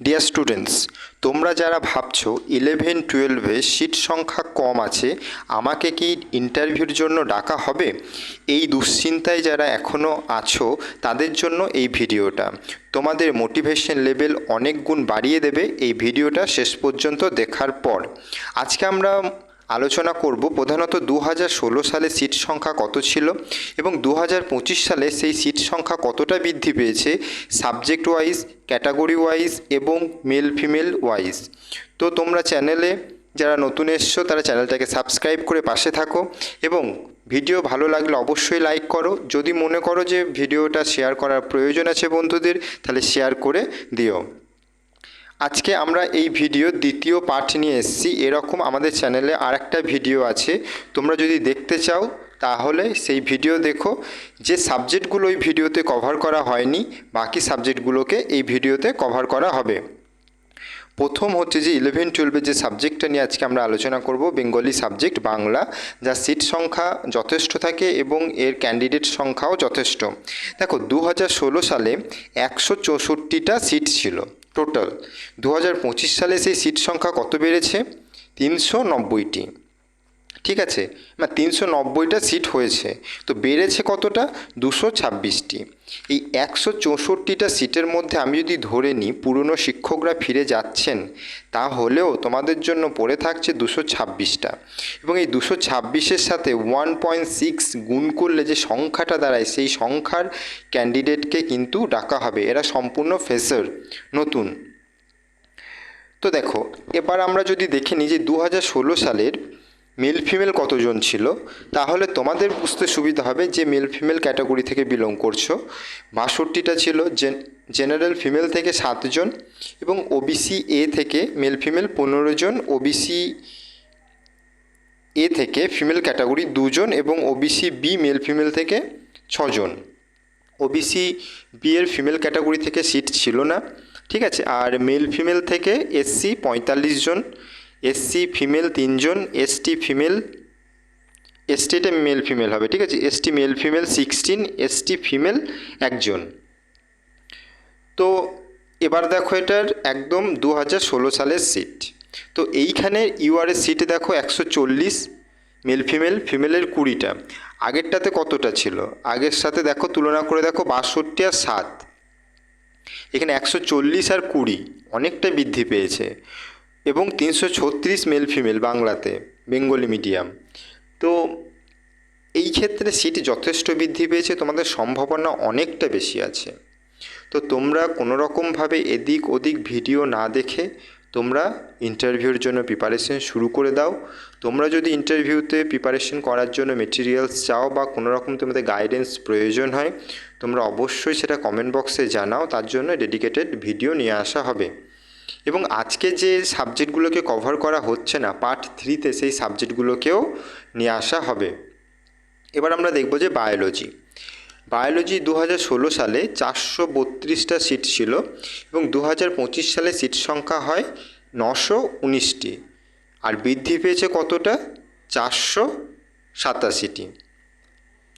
Dear students তোমরা যারা ভাবছ ইলেভেন টুয়েলভে সিট সংখ্যা কম আছে, আমাকে কি ইন্টারভিউর জন্য ডাকা হবে? এই দুশ্চিন্তায় যারা এখনও আছো, তাদের জন্য এই ভিডিওটা। তোমাদের মোটিভেশন লেভেল অনেক গুণ বাড়িয়ে দেবে এই ভিডিওটা শেষ পর্যন্ত দেখার পর। আজকে আমরা আলোচনা করব প্রধানত দু হাজার ষোলো সালে সিট সংখ্যা কত ছিল এবং দু হাজার পঁচিশ সালে সেই সিট সংখ্যা কতটা বৃদ্ধি পেয়েছে, সাবজেক্ট ওয়াইজ, ক্যাটাগরি ওয়াইজ এবং মেল ফিমেল ওয়াইজ। তো তোমরা চ্যানেলে যারা নতুন এসছো, তারা চ্যানেলটাকে সাবস্ক্রাইব করে পাশে থাকো এবং ভিডিও ভালো লাগলে অবশ্যই লাইক করো। যদি মনে করো যে ভিডিওটা শেয়ার করার প্রয়োজন আছে বন্ধুদের, তাহলে শেয়ার করে দিও। আজকে আমরা এই ভিডিও দ্বিতীয় পার্ট নিয়ে এসেছি। এরকম আমাদের চ্যানেলে আর একটা ভিডিও আছে। তোমরা যদি দেখতে চাও, তাহলে সেই ভিডিও দেখো। যে সাবজেক্টগুলো ওই ভিডিওতে কভার করা হয়নি, বাকি সাবজেক্টগুলোকে এই ভিডিওতে কভার করা হবে। প্রথম হচ্ছে যে ইলেভেন টুয়েলভের যে সাবজেক্টটা নিয়ে আজকে আমরা আলোচনা করব বেঙ্গলি সাবজেক্ট বাংলা। যা সিট সংখ্যা যথেষ্ট থাকে এবং এর ক্যান্ডিডেট সংখ্যাও যথেষ্ট। দেখো দু হাজার ষোলো সালে একশো চৌষট্টিটা সিট ছিল। টোটাল দু হাজার পঁচিশ সালে সেই সিট সংখ্যা কত বেড়েছে? তিনশো নব্বইটি। ঠিক আছে? না তিনশো নব্বইটা সিট হয়েছে। তো বেড়েছে কতটা? দুশো ছাব্বিশটি। এই একশো চৌষট্টিটা সিটের মধ্যে আমি যদি ধরে নিই, পুরনো শিক্ষকরা ফিরে যাচ্ছেন, তাহলেও তোমাদের জন্য পড়ে থাকছে দুশো ছাব্বিশটা। এবং এই দুশো ছাব্বিশের সাথে ওয়ান পয়েন্ট সিক্স গুণ করলে যে সংখ্যাটা দাঁড়ায়, সেই সংখ্যার ক্যান্ডিডেটকে কিন্তু ডাকা হবে। এরা সম্পূর্ণ ফেসার, নতুন। তো দেখো, এবার আমরা যদি দেখে নিই যে দু হাজার ষোলো সালের মেল ফিমেল কতজন ছিল? তাহলে তোমাদের বুঝতে সুবিধা হবে যে মেল ফিমেল ক্যাটাগরি থেকে বিলং করছ। বাষট্টিটা ছিল জেনারেল ফিমেল থেকে সাতজন এবং ওবিসি এ থেকে মেল ফিমেল পনেরো জন ওবিসি এ থেকে ফিমেল ক্যাটাগরি দুজন এবং ওবিসি বি মেল ফিমেল থেকে ছজন। ওবিসি বি এর ফিমেল ক্যাটাগরি থেকে সিট ছিল না, ঠিক আছে? আর মেল ফিমেল থেকে এসসি পঁয়তাল্লিশ জন। এসসি ফিমেল তিনজন এসটি ফিমেল এসটিটা মেল ফিমেল হবে, ঠিক আছে? ST male female sixteen ST female একজন। তো এবার দেখো এটার একদম দু হাজার ষোলো সালের সিট তো এইখানে ইউআরএস সিট দেখো একশো চল্লিশ মেল ফিমেল ফিমেলের কুড়িটা। আগেরটাতে কতটা ছিল? আগের সাথে দেখো, তুলনা করে দেখো, বাষট্টি আর সাত। এখানে একশো চল্লিশ আর কুড়ি, অনেকটা বৃদ্ধি পেয়েছে। এবং তিনশো ছত্রিশ মেল ফিমেল বাংলাতে, বেঙ্গলি মিডিয়াম। তো এই ক্ষেত্রে সিট যথেষ্ট বৃদ্ধি পেয়েছে, তোমাদের সম্ভাবনা অনেকটা বেশি আছে। তো তোমরা কোনো রকমভাবে এদিক ওদিক ভিডিও না দেখে তোমরা ইন্টারভিউর জন্য প্রিপারেশন শুরু করে দাও। তোমরা যদি ইন্টারভিউতে প্রিপারেশন করার জন্য মেটেরিয়ালস চাও বা কোনো রকম তোমাদের গাইডেন্স প্রয়োজন হয়, তোমরা অবশ্যই সেটা কমেন্ট বক্সে জানাও, তার জন্য ডেডিকেটেড ভিডিও নিয়ে আসা হবে। এবং আজকে যে সাবজেক্টগুলোকে কভার করা হচ্ছে না পার্ট থ্রিতে সেই সাবজেক্টগুলোকেও নিয়ে আসা হবে। এবার আমরা দেখব যে বায়োলজি বায়োলজি দু সালে চারশো বত্রিশটা সিট ছিল এবং দু হাজার পঁচিশ সালে সিট সংখ্যা হয় নশো উনিশটি। আর বৃদ্ধি পেয়েছে কতটা? চারশো সাতাশিটি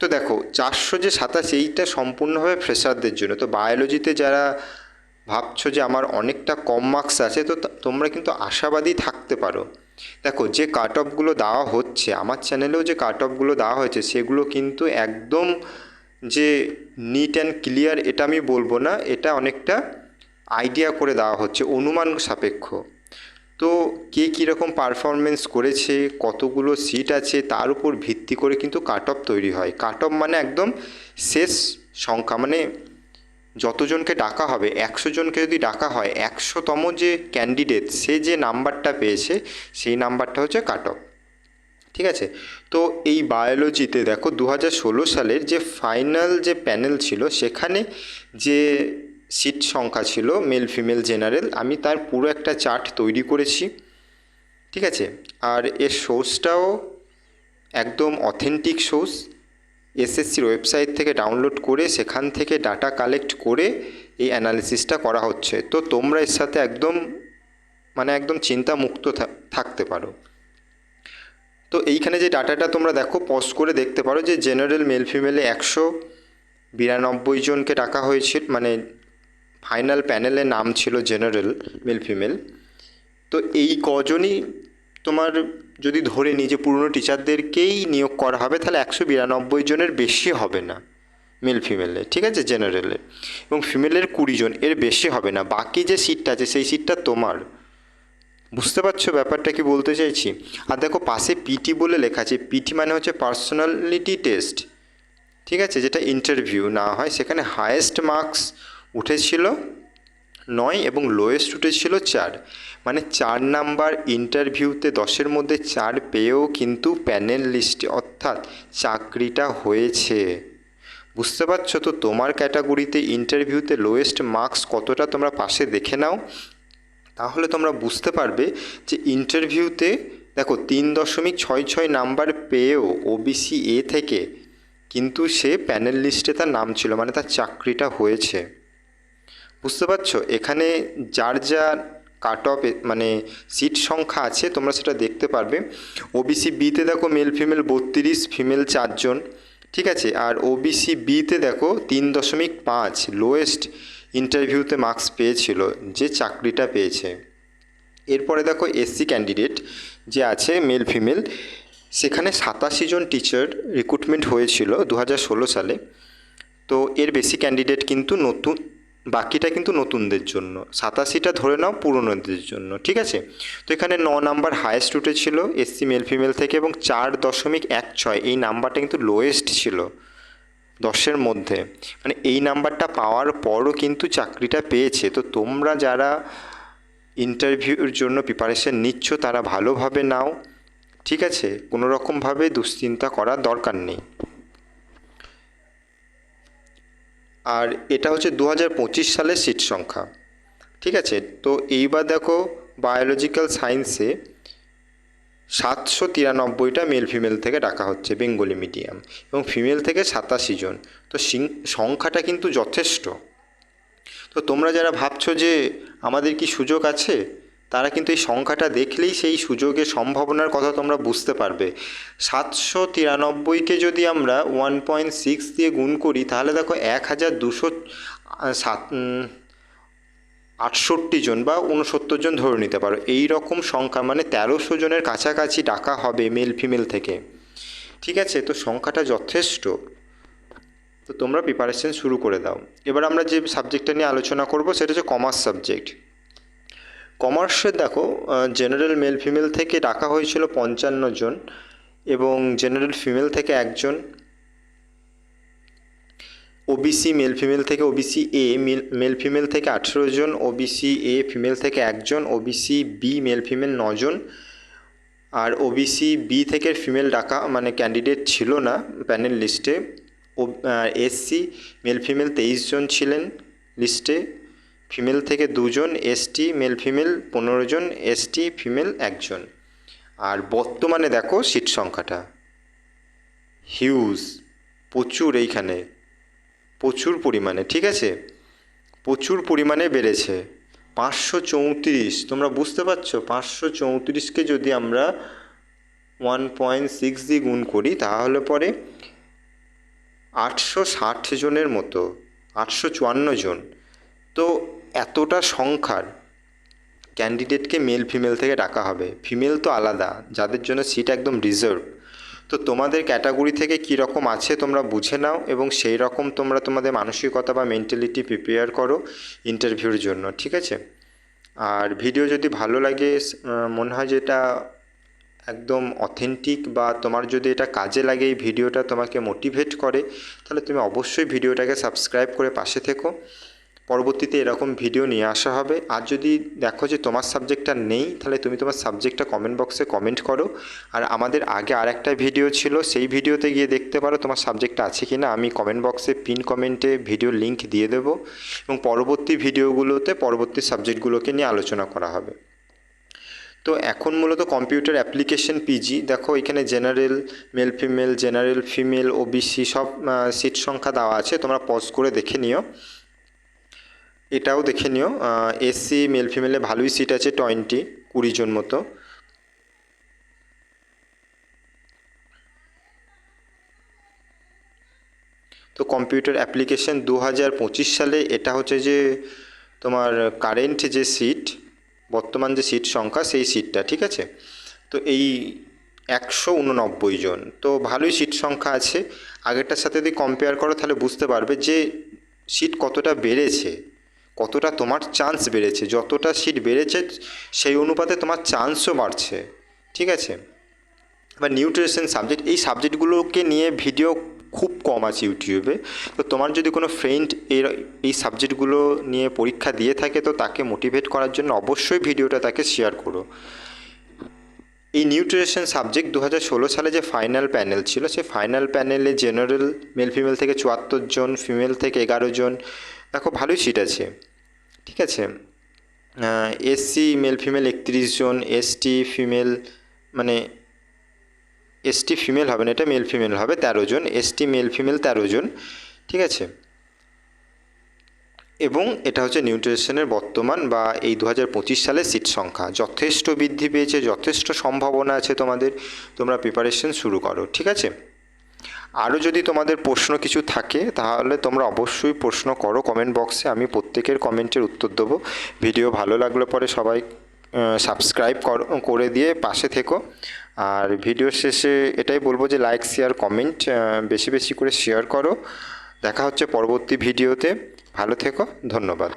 তো দেখো, চারশো যে সাতাশি, এইটা সম্পূর্ণভাবে ফ্রেশারদের জন্য। তো বায়োলজিতে যারা ভাবছ যে আমার অনেকটা কম মার্কস আছে, তো তোমরা কিন্তু আশাবাদী থাকতে পারো। দেখো, যে কাট অফগুলো দেওয়া হচ্ছে, আমার চ্যানেলেও যে কাট অফগুলো দেওয়া হয়েছে, সেগুলো কিন্তু একদম যে নিট অ্যান্ড ক্লিয়ার এটা আমি বলব না, এটা অনেকটা আইডিয়া করে দেওয়া হচ্ছে, অনুমান সাপেক্ষ। তো কে কীরকম পারফরমেন্স করেছে, কতগুলো সিট আছে, তার উপর ভিত্তি করে কিন্তু কাট অফ তৈরি হয়। কাট অফ মানে একদম শেষ সংখ্যা মানে যতজনকে ডাকা হবে, একশো জনকে যদি ডাকা হয়, একশোতম যে ক্যান্ডিডেট সে যে নাম্বারটা পেয়েছে, সেই নাম্বারটা হচ্ছে কাট ঠিক আছে? তো এই বায়োলজিতে দেখো দু হাজার ষোলো সালের যে ফাইনাল যে প্যানেল ছিল, সেখানে যে সিট সংখ্যা ছিল মেল ফিমেল জেনারেল আমি তার পুরো একটা চার্ট তৈরি করেছি। ঠিক আছে? আর এর সোর্সটাও একদম অথেন্টিক সোর্স এসএসসির ওয়েবসাইট থেকে ডাউনলোড করে সেখান থেকে ডাটা কালেক্ট করে এই অ্যানালিসিসটা করা হচ্ছে। তো তোমরা এর সাথে একদম মানে একদম চিন্তামুক্ত থাকতে পারো। তো এইখানে যে ডাটাটা তোমরা দেখো, পজ করে দেখতে পারো যে জেনারেল মেল ফিমেলে একশো বিরানব্বই জনকে ডাকা হয়েছিল মানে ফাইনাল প্যানেলে নাম ছিল জেনারেল মেল ফিমেল। তো এই কজনই তোমার যদি ধরে নিই যে পুরনো টিচারদেরকেই নিয়োগ করা হবে, তাহলে একশো বিরানব্বই জনের বেশি হবে না মেল ফিমেলে ঠিক আছে? জেনারেলে এবং ফিমেলের কুড়ি জন, এর বেশি হবে না। বাকি যে সিটটা আছে, সেই সিটটা তোমার। বুঝতে পারছ ব্যাপারটা কি বলতে চাইছি? আর দেখো পাশে পিটি বলে লেখা আছে। পিটি মানে হচ্ছে পার্সোনালিটি টেস্ট ঠিক আছে? যেটা ইন্টারভিউ না হয়, সেখানে হায়েস্ট মার্কস উঠেছিল। নয় এবং লোয়েস্ট উঠে ছিল চার। মানে চার নাম্বার ইন্টারভিউতে দশের মধ্যে চার পেয়েও কিন্তু প্যানেল লিস্টে অর্থাৎ চাকরিটা হয়েছে। বুঝতে পারছ তো তোমার ক্যাটাগরিতে ইন্টারভিউতে লোয়েস্ট মার্কস কতটা তোমরা পাশে দেখে নাও? তাহলে তোমরা বুঝতে পারবে যে ইন্টারভিউতে দেখো তিন দশমিক ছয় ছয় নাম্বার পেয়েও ওবিসি এ থেকে কিন্তু সে প্যানেল লিস্টে তার নাম ছিল মানে তার চাকরিটা হয়েছে। বুঝতে পারছ? এখানে যার যা কাট অফ মানে সিট সংখ্যা আছে, তোমরা সেটা দেখতে পারবে। ওবিসি বিতে দেখো মেল ফিমেল বত্রিশ ফিমেল চারজন, ঠিক আছে? আর ওবিসি বিতে দেখো তিন দশমিক পাঁচ লোয়েস্ট ইন্টারভিউতে মার্কস পেয়েছিল, যে চাকরিটা পেয়েছে। এরপরে দেখো এসসি ক্যান্ডিডেট যে আছে মেল ফিমেল সেখানে সাতাশি জন টিচার রিক্রুটমেন্ট হয়েছিল দু সালে। তো এর বেশি ক্যান্ডিডেট কিন্তু নতুন বাকিটা কিন্তু নতুনদের জন্য। সাতাশিটা ধরে নাও পুরনোদের জন্য, ঠিক আছে? তো এখানে ন নাম্বার হায়েস্ট রুটে ছিল এসসি মেল ফিমেল থেকে এবং চার দশমিক এক ছয়, এই নাম্বারটা কিন্তু লোয়েস্ট ছিল দশের মধ্যে। মানে এই নাম্বারটা পাওয়ার পরও কিন্তু চাকরিটা পেয়েছে। তো তোমরা যারা ইন্টারভিউর জন্য প্রিপারেশন নিচ্ছ, তারা ভালোভাবে নাও, ঠিক আছে? কোনো রকমভাবে দুশ্চিন্তা করার দরকার নেই। আর এটা হচ্ছে দু হাজার পঁচিশ সালের সিট সংখ্যা। ঠিক আছে? তো এইবার দেখো বায়োলজিক্যাল সায়েন্সে সাতশো তিরানব্বইটা মেল ফিমেল থেকে ডাকা হচ্ছে বেঙ্গলি মিডিয়াম এবং ফিমেল থেকে সাতাশি জন। তো সংখ্যাটা কিন্তু যথেষ্ট। তো তোমরা যারা ভাবছ যে আমাদের কি সুযোগ আছে তারা কিন্তু এই সংখ্যাটা দেখলেই সেই সুযোগের সম্ভাবনার কথা তোমরা বুঝতে পারবে। সাতশো তিরানব্বইকে যদি আমরা ওয়ান পয়েন্ট সিক্স দিয়ে গুণ করি, তাহলে দেখো এক হাজার দুশো সাত আটষট্টি জন বা উনসত্তর জন ধরে নিতে পারো। এই রকম সংখ্যা মানে তেরোশো জনের কাছাকাছি ডাকা হবে মেল ফিমেল থেকে। ঠিক আছে? তো সংখ্যাটা যথেষ্ট। তো তোমরা প্রিপারেশন শুরু করে দাও। এবার আমরা যে সাবজেক্টটা নিয়ে আলোচনা করব, সেটা হচ্ছে কমার্স সাবজেক্ট কমার্সের দেখো জেনারেল মেল ফিমেল থেকে ডাকা হয়েছিল পঞ্চান্ন জন এবং জেনারেল ফিমেল থেকে একজন। ওবিসি মেল ফিমেল থেকে ওবিসি এ মেল ফিমেল থেকে আঠেরো জন ওবিসি এ ফিমেল থেকে একজন ওবিসি বি মেল ফিমেল নজন আর ওবিসি বি থেকে ফিমেল ডাকা মানে ক্যান্ডিডেট ছিল না প্যানেল লিস্টে এসসি মেল ফিমেল তেইশ জন ছিলেন লিস্টে ফিমেল থেকে দুজন এসটি মেল ফিমেল পনেরো জন এসটি ফিমেল একজন। আর বর্তমানে দেখো সিট সংখ্যাটা। হিউজ প্রচুর এইখানে। প্রচুর পরিমাণে, ঠিক আছে? প্রচুর পরিমাণে বেড়েছে। পাঁচশো চৌত্রিশ, তোমরা বুঝতে পারছ? পাঁচশো চৌত্রিশকে যদি আমরা ওয়ান পয়েন্ট সিক্স দিয়ে গুণ করি, তাহলে পরে আটশো ষাট জনের মতো, আটশো চুয়ান্ন জন। তো এতটা সংখ্যার ক্যান্ডিডেটকে মেল ফিমেল থেকে ডাকা হবে। ফিমেল তো আলাদা, যাদের জন্য সিট একদম রিজার্ভ তো তোমাদের ক্যাটাগরি থেকে কী রকম আছে তোমরা বুঝে নাও এবং সেই রকম তোমরা তোমাদের মানসিকতা বা মেন্টালিটি প্রিপেয়ার করো ইন্টারভিউর জন্য, ঠিক আছে? আর ভিডিও যদি ভালো লাগে মনে হয় যে এটা একদম অথেন্টিক বা তোমার যদি এটা কাজে লাগে এই ভিডিওটা তোমাকে মোটিভেট করে, তাহলে তুমি অবশ্যই ভিডিওটাকে সাবস্ক্রাইব করে পাশে থেকো। পরবর্তীতে এরকম ভিডিও নিয়ে আসা হবে। আর যদি দেখো যে তোমার সাবজেক্টটা নেই, তাহলে তুমি তোমার সাবজেক্টটা কমেন্ট বক্সে কমেন্ট করো। আর আমাদের আগে আরেকটা ভিডিও ছিল, সেই ভিডিওতে গিয়ে দেখতে পারো তোমার সাবজেক্টটা আছে কি না আমি কমেন্ট বক্সে পিন কমেন্টে ভিডিও লিংক দিয়ে দেবো এবং পরবর্তী ভিডিওগুলোতে পরবর্তী সাবজেক্টগুলোকে নিয়ে আলোচনা করা হবে। তো এখন মূলত কম্পিউটার অ্যাপ্লিকেশন পিজি দেখো এখানে general male female general female OBC সব সিট সংখ্যা দেওয়া আছে। তোমরা পজ করে দেখে নিও। এটাও দেখে নিও এসসি মেল ফিমেলে ভালোই সিট আছে টোয়েন্টি কুড়ি জন মতো। তো কম্পিউটার অ্যাপ্লিকেশন দু হাজার সালে এটা হচ্ছে যে তোমার কারেন্ট যে সিট বর্তমান যে সিট সংখ্যা সেই সিটটা ঠিক আছে? তো এই একশো উননব্বই জন, তো ভালোই সিট সংখ্যা আছে। আগেরটার সাথে যদি কম্পেয়ার করো তাহলে বুঝতে পারবে যে সিট কতটা বেড়েছে। কতটা তোমার চান্স বেড়েছে, যতটা সিট বেড়েছে, সেই অনুপাতে তোমার চান্সও বাড়ছে, ঠিক আছে? বা নিউট্রিশন সাবজেক্ট এই সাবজেক্টগুলোকে নিয়ে ভিডিও খুব কম আছে ইউটিউবে তো তোমার যদি কোনো ফ্রেন্ড এর এই সাবজেক্টগুলো নিয়ে পরীক্ষা দিয়ে থাকে, তো তাকে মোটিভেট করার জন্য অবশ্যই ভিডিওটা তাকে শেয়ার করো। এই নিউট্রিশন সাবজেক্ট দু হাজার ষোলো সালে যে ফাইনাল প্যানেল ছিল, সেই ফাইনাল প্যানেলে জেনারেল মেল ফিমেল থেকে চুয়াত্তর জন ফিমেল থেকে এগারো জন, দেখো ভালোই সিট আছে। ঠিক আছে? এসসি মেল ফিমেল একত্রিশ জন এসটি ফিমেল মানে এসটি ফিমেল হবে না, এটা মেল ফিমেল হবে তেরো জন এসটি মেল ফিমেল তেরো জন, ঠিক আছে? এবং এটা হচ্ছে নিউট্রিশনের বর্তমান বা এই দু হাজার পঁচিশ সালের সিট সংখ্যা। যথেষ্ট বৃদ্ধি পেয়েছে, যথেষ্ট সম্ভাবনা আছে তোমাদের, তোমরা প্রিপারেশন শুরু করো, ঠিক আছে? আরও যদি তোমাদের প্রশ্ন কিছু থাকে, তাহলে তোমরা অবশ্যই প্রশ্ন করো কমেন্ট বক্সে আমি প্রত্যেকের কমেন্টের উত্তর দেবো। ভিডিও ভালো লাগলে পরে সবাই সাবস্ক্রাইব করে দিয়ে পাশে থেকো। আর ভিডিও শেষে এটাই বলব যে লাইক শেয়ার কমেন্ট বেশি বেশি করে শেয়ার করো। দেখা হচ্ছে পরবর্তী ভিডিওতে ভালো থেকো, ধন্যবাদ।